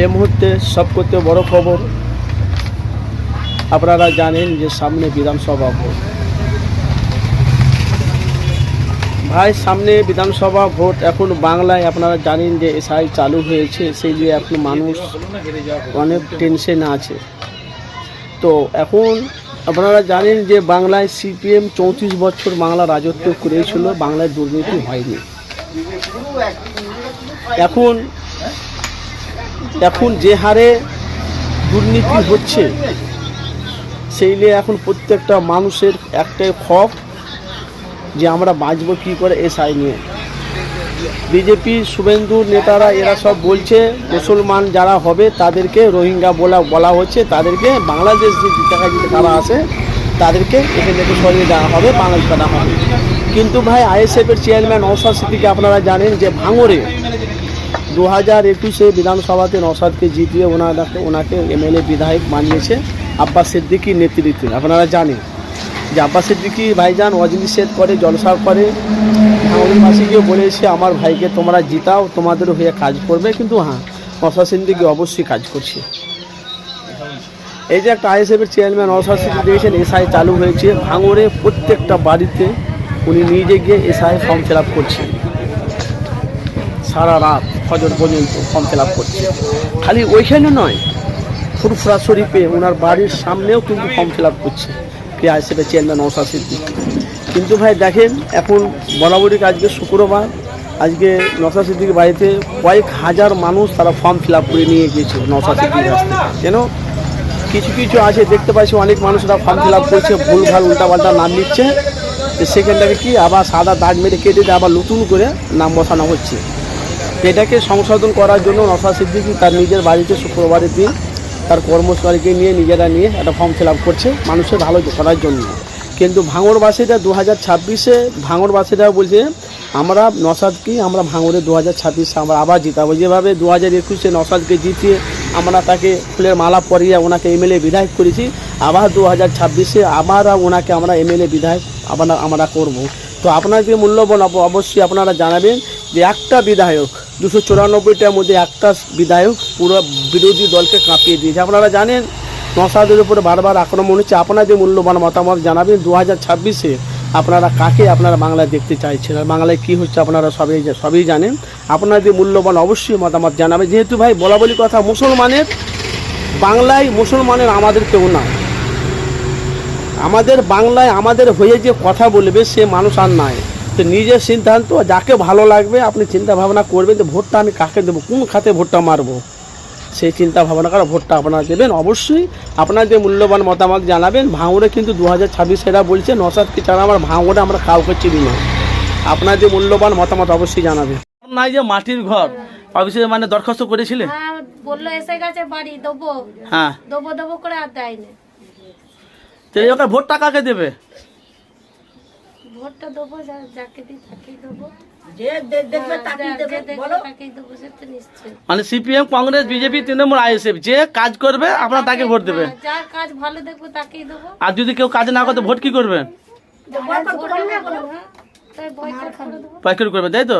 এই মুহূর্তে সবকথে বড় খবর, আপনারা জানেন যে সামনে বিধানসভা ভোট। ভাই, সামনে বিধানসভা ভোট এখন বাংলায়, আপনারা জানেন যে এসআই চালু হয়েছে, সেই যে এখন মানুষ অনেক টেনশন আছে। তো এখন আপনারা জানেন যে বাংলায় সিপিএম চৌত্রিশ বছর বাংলা রাজত্ব করেছিল, বাংলায় দুর্নীতি হয়নি। এখন এখন যে হারে দুর্নীতি হচ্ছে, সেই নিয়ে এখন প্রত্যেকটা মানুষের একটাই খপ যে আমরা বাঁচবো কী করে এসআই নিয়ে। বিজেপি শুভেন্দুর নেতারা এরা সব বলছে, মুসলমান যারা হবে তাদেরকে রোহিঙ্গা বলা বলা হচ্ছে, তাদেরকে বাংলাদেশ যে টাকা যদি তারা আসে, তাদেরকে এখান থেকে সরিয়ে দেওয়া হবে, বাংলাদেশ করা হবে। কিন্তু ভাই আইএসএফের চেয়ারম্যান নওশাদ সিদ্দিকি আপনারা জানেন যে ভাঙরে দু হাজার একুশে বিধানসভাতে নসাদকে জিতিয়ে ওনাকে ওনাকে এমএলএ বিধায়ক বানিয়েছে আব্বাস সিদ্দিকির নেতৃত্বে। আপনারা জানেন যে আব্বাস সিদ্দিকি ভাইজান অজনিষেধ করে জলসা করে ভাঙড়িবাসীকে বলেছে আমার ভাইকে তোমরা জিতাও, তোমাদের হয়ে কাজ করবে, কিন্তু হ্যাঁ নসাদ সিদ্দিকি অবশ্যই কাজ করছে। এই যে একটা আইএসএফের চেয়ারম্যান নসাদ সিদ্দিকি দিয়েছেন এসআই চালু হয়েছে, ভাঙড়ে প্রত্যেকটা বাড়িতে উনি নিজে গিয়ে এসআই ফর্ম ফিল আপ করছেন। সারা রাত ফজর পর্যন্ত ফর্ম ফিল আপ করছে। খালি ওইখানে নয়, ফুরফুরা শরীফে ওনার বাড়ির সামনেও কিন্তু ফর্ম ফিল আপ করছে কে আইসিপি চেয়ারম্যান নৌসা সিদ্দিকি কিন্তু ভাই দেখেন, এখন বরাবরই আজকে শুক্রবার, আজকে নৌসা সিদ্দিকির বাড়িতে কয়েক হাজার মানুষ তারা ফর্ম ফিল করে নিয়ে গিয়েছে নৌসা সিদ্দিকির কাছ কেন? কিছু কিছু আছে, দেখতে পাচ্ছি অনেক মানুষরা ফর্ম ফিল করছে, ভুলভাল উল্টাপাল্টা নাম নিচ্ছে। তো সেখানটাকে কি আবার সাদা দাগ মেরে কেটে আবার নতুন করে নাম বসানো হচ্ছে। এটাকে সংশোধন করার জন্য নসা সিদ্দিকি তার নিজের বাড়িতে শুক্রবারের দিন তার কর্মচারীকে নিয়ে, নিজেরা নিয়ে একটা ফর্ম ফিল করছে মানুষের ভালো করার জন্য। কিন্তু ভাঙড়বাসীরা দু হাজার ছাব্বিশে ভাঙড়বাসীরা বলছে, আমরা নসাদকে, আমরা ভাঙড়ে দু হাজার ছাব্বিশে আমরা আবার জিতাবো। যেভাবে দু হাজার একুশে নসাদকে জিতিয়ে আমরা তাকে ফুলের মালা পরিয়ে ওনাকে এমএলএ বিধায়ক করেছি, আবার দু হাজার ছাব্বিশে আবার ওনাকে আমরা এমএলএ বিধায়ক আবার আমরা করব। তো আপনাদের মূল্যবান অব- অবশ্যই আপনারা জানাবেন যে একটা বিধায়ক, দুশো চুরানব্বইটার মধ্যে একটা বিধায়ক পুরো বিরোধী দলকে কাঁপিয়ে দিয়েছে। আপনারা জানেন নসাদের উপরে বারবার আক্রমণ হচ্ছে। আপনাদের মূল্যবান মতামত জানাবেন। দু হাজার ছাব্বিশে আপনারা কাকে আপনারা বাংলায় দেখতে চাইছেন? আর বাংলায় কী হচ্ছে আপনারা সবই সবই জানেন। আপনাদের মূল্যবান অবশ্যই মতামত জানাবেন। যেহেতু ভাই বলা বলি কথা, মুসলমানের, বাংলায় মুসলমানের আমাদের কেউ না। আমাদের বাংলায় আমাদের হয়ে যে কথা বলবে সে মানুষ আর নাই। তো নিজের সিদ্ধান্ত, যাকে ভালো লাগবে, আপনি চিন্তা ভাবনা করবেন যে ভোটটা আমি কাকে দেবো? কোন খাতে ভোটটা মারবো? সেই চিন্তা ভাবনা করে ভোটটা আপনারা দেবেন অবশ্যই। আপনাদের মূল্যবান মতামত জানাবেন ভাঙড়ে কিন্তু দু হাজার ছাব্বিশ এরা বলছে নসাদকে ছাড়া আমার ভাঙড়ে আমরা কাউকে চিনি না। আপনাদের মূল্যবান মতামত অবশ্যই জানাবেন। নাই যে মাটির ঘর অফিসে মানে দরখাস্ত করেছিলে? হ্যাঁ বলল এসে গেছে বাড়ি দেবো। হ্যাঁ। দেবো দেবো করে আর দেয়নি। তো এই ওখানে ভোটটা কাকে দেবে? ভোটটা দেবো যাকে দিই তাকেই দেবো। হ্যাঁ, মানে CPM Congress BJP Trinamool ISF যে কাজ করবে আপনার তাকে ভোট দেবে। হ্যাঁ, যার কাজ ভালো দেখব তাকেই দেবো। আর যদি কেউ কাজ না করতে ভোট কি না, হ্যাঁ, তাই বয়কট করবে তাই তো?